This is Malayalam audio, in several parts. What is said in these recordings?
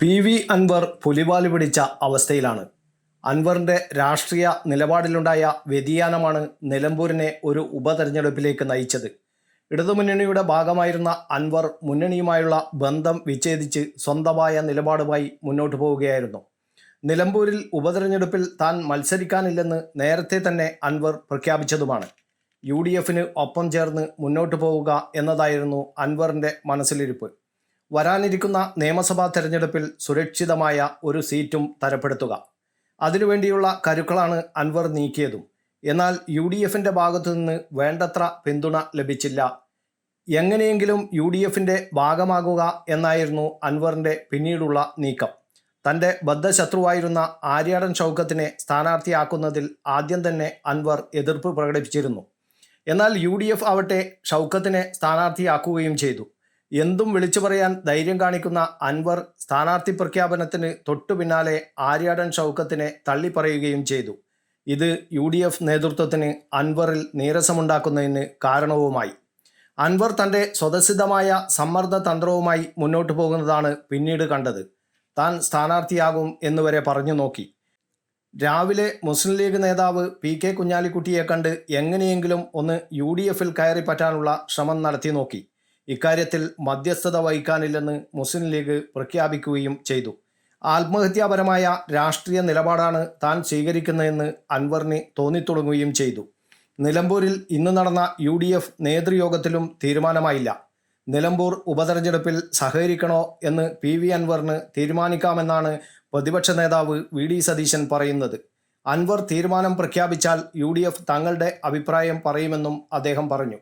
പി വി അൻവർ പുലിവാൽ പിടിച്ച അവസ്ഥയിലാണ്. അൻവറിന്റെ രാഷ്ട്രീയ നിലപാടിലുണ്ടായ വ്യതിയാനമാണ് നിലമ്പൂരിനെ ഒരു ഉപതെരഞ്ഞെടുപ്പിലേക്ക് നയിച്ചത്. ഇടതുമുന്നണിയുടെ ഭാഗമായിരുന്ന അൻവർ മുന്നണിയുമായുള്ള ബന്ധം വിച്ഛേദിച്ച് സ്വന്തമായ നിലപാടുമായി മുന്നോട്ട് പോവുകയായിരുന്നു. നിലമ്പൂരിൽ ഉപതെരഞ്ഞെടുപ്പിൽ താൻ മത്സരിക്കാനില്ലെന്ന് നേരത്തെ തന്നെ അൻവർ പ്രഖ്യാപിച്ചതുമാണ്. യു ഡി എഫിന് ഒപ്പം ചേർന്ന് മുന്നോട്ട് പോവുക എന്നതായിരുന്നു അൻവറിന്റെ മനസ്സിലിരിപ്പ്. വരാനിരിക്കുന്ന നിയമസഭാ തെരഞ്ഞെടുപ്പിൽ സുരക്ഷിതമായ ഒരു സീറ്റും തരപ്പെടുത്തുക. അതിനുവേണ്ടിയുള്ള കരുക്കളാണ് അൻവർ നീക്കിയതും. എന്നാൽ യു ഡി എഫിന്റെ ഭാഗത്തു നിന്ന് വേണ്ടത്ര പിന്തുണ ലഭിച്ചില്ല. എങ്ങനെയെങ്കിലും യു ഡി എഫിന്റെ ഭാഗമാകുക എന്നായിരുന്നു അൻവറിന്റെ പിന്നീടുള്ള നീക്കം. തന്റെ ബദ്ധശത്രുവായിരുന്ന ആര്യാടൻ ഷൗക്കത്തിനെ സ്ഥാനാർത്ഥിയാക്കുന്നതിൽ ആദ്യം തന്നെ അൻവർ എതിർപ്പ് പ്രകടിപ്പിച്ചിരുന്നു. എന്നാൽ യു ഡി എഫ് ആവട്ടെ ഷൗക്കത്തിനെ സ്ഥാനാർത്ഥിയാക്കുകയും ചെയ്തു. എന്തും വിളിച്ചു പറയാൻ ധൈര്യം കാണിക്കുന്ന അൻവർ സ്ഥാനാർത്ഥി പ്രഖ്യാപനത്തിന് തൊട്ടു പിന്നാലെ ആര്യാടൻ ഷൗക്കത്തിനെ തള്ളിപ്പറയുകയും ചെയ്തു. ഇത് യു ഡി എഫ് നേതൃത്വത്തിന് അൻവറിൽ നീരസമുണ്ടാക്കുന്നതിന് കാരണവുമായി. അൻവർ തന്റെ സ്വതസിദ്ധമായ സമ്മർദ്ദ തന്ത്രവുമായി മുന്നോട്ടു പോകുന്നതാണ് പിന്നീട് കണ്ടത്. താൻ സ്ഥാനാർത്ഥിയാകും എന്നുവരെ പറഞ്ഞു നോക്കി. രാവിലെ മുസ്ലിം ലീഗ് നേതാവ് പി കെ കുഞ്ഞാലിക്കുട്ടിയെ കണ്ട് എങ്ങനെയെങ്കിലും ഒന്ന് യു ഡി എഫിൽ കയറി പറ്റാനുള്ള ശ്രമം നടത്തി നോക്കി. ഇക്കാര്യത്തിൽ മധ്യസ്ഥത വഹിക്കാനില്ലെന്ന് മുസ്ലിം ലീഗ് പ്രഖ്യാപിക്കുകയും ചെയ്തു. ആത്മഹത്യാപരമായ രാഷ്ട്രീയ നിലപാടാണ് താൻ സ്വീകരിക്കുന്നതെന്ന് അൻവറിന് തോന്നിത്തുടങ്ങുകയും ചെയ്തു. നിലമ്പൂരിൽ ഇന്ന് നടന്ന യു ഡി എഫ് നേതൃയോഗത്തിലും തീരുമാനമായില്ല. നിലമ്പൂർ ഉപതെരഞ്ഞെടുപ്പിൽ സഹകരിക്കണോ എന്ന് പി വി അൻവറിന് തീരുമാനിക്കാമെന്നാണ് പ്രതിപക്ഷ നേതാവ് വി ഡി സതീശൻ പറയുന്നത്. അൻവർ തീരുമാനം പ്രഖ്യാപിച്ചാൽ യു തങ്ങളുടെ അഭിപ്രായം പറയുമെന്നും അദ്ദേഹം പറഞ്ഞു.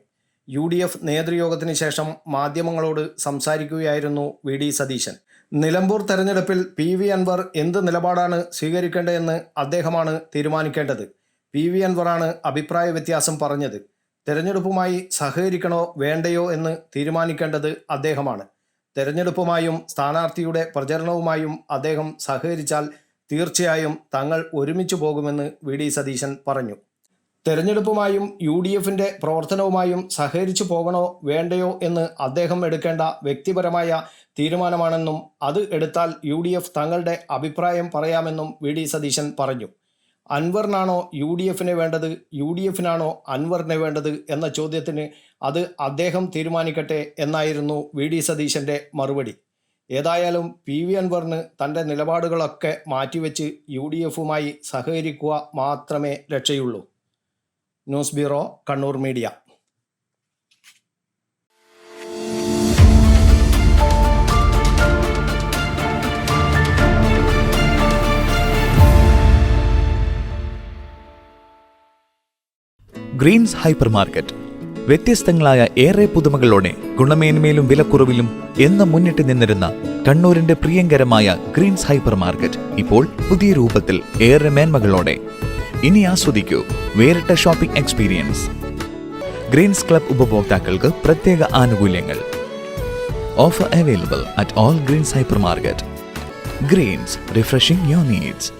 യു ഡി എഫ് നേതൃയോഗത്തിന് ശേഷം മാധ്യമങ്ങളോട് സംസാരിക്കുകയായിരുന്നു വി ഡി സതീശൻ. നിലമ്പൂർ തെരഞ്ഞെടുപ്പിൽ പി വി അൻവർ എന്ത് നിലപാടാണ് സ്വീകരിക്കേണ്ടതെന്ന് അദ്ദേഹമാണ് തീരുമാനിക്കേണ്ടത്. പി വി അൻവറാണ് അഭിപ്രായ വ്യത്യാസം പറഞ്ഞത്. തെരഞ്ഞെടുപ്പുമായി സഹകരിക്കണോ വേണ്ടയോ എന്ന് തീരുമാനിക്കേണ്ടത് അദ്ദേഹമാണ്. തെരഞ്ഞെടുപ്പുമായും സ്ഥാനാർത്ഥിയുടെ പ്രചരണവുമായും അദ്ദേഹം സഹകരിച്ചാൽ തീർച്ചയായും തങ്ങൾ ഒരുമിച്ച് പോകുമെന്ന് വി ഡി സതീശൻ പറഞ്ഞു. തെരഞ്ഞെടുപ്പുമായും യു ഡി എഫിന്റെ പ്രവർത്തനവുമായും സഹകരിച്ചു പോകണോ വേണ്ടയോ എന്ന് അദ്ദേഹം എടുക്കേണ്ട വ്യക്തിപരമായ തീരുമാനമാണെന്നും അത് എടുത്താൽ യു ഡി എഫ് തങ്ങളുടെ അഭിപ്രായം പറയാമെന്നും വി ഡി സതീശൻ പറഞ്ഞു. അൻവറിനാണോ യു ഡി എഫിനെ വേണ്ടത് യു ഡി എഫിനാണോ അൻവറിനെ വേണ്ടത് എന്ന ചോദ്യത്തിന് അത് അദ്ദേഹം തീരുമാനിക്കട്ടെ എന്നായിരുന്നു വി ഡി സതീശന്റെ മറുപടി. ഏതായാലും പി വി അൻവറിന് തന്റെ നിലപാടുകളൊക്കെ മാറ്റിവെച്ച് യു ഡി എഫുമായി സഹകരിക്കുക മാത്രമേ രക്ഷയുള്ളൂ news bureau Kannur media. Greens hypermarket. വ്യത്യസ്തങ്ങളായ ഏറെ പുതുമകളോടെ ഗുണമേന്മയിലും വിലക്കുറവിലും എന്ന് മുന്നിട്ട് നിന്നിരുന്ന കണ്ണൂരിന്റെ പ്രിയങ്കരമായ ഗ്രീൻസ് ഹൈപ്പർ മാർക്കറ്റ് ഇപ്പോൾ പുതിയ രൂപത്തിൽ ഏറെ മേന്മകളോടെ. ഇനി ആസ്വദിക്കൂ. വേറിട്ട ഷോപ്പിംഗ് എക്സ്പീരിയൻസ്. ഗ്രീൻസ് ക്ലബ് ഉപഭോക്താക്കൾക്ക് പ്രത്യേക ആനുകൂല്യങ്ങൾ. Offer available at all Greens hypermarket Greens refreshing your needs.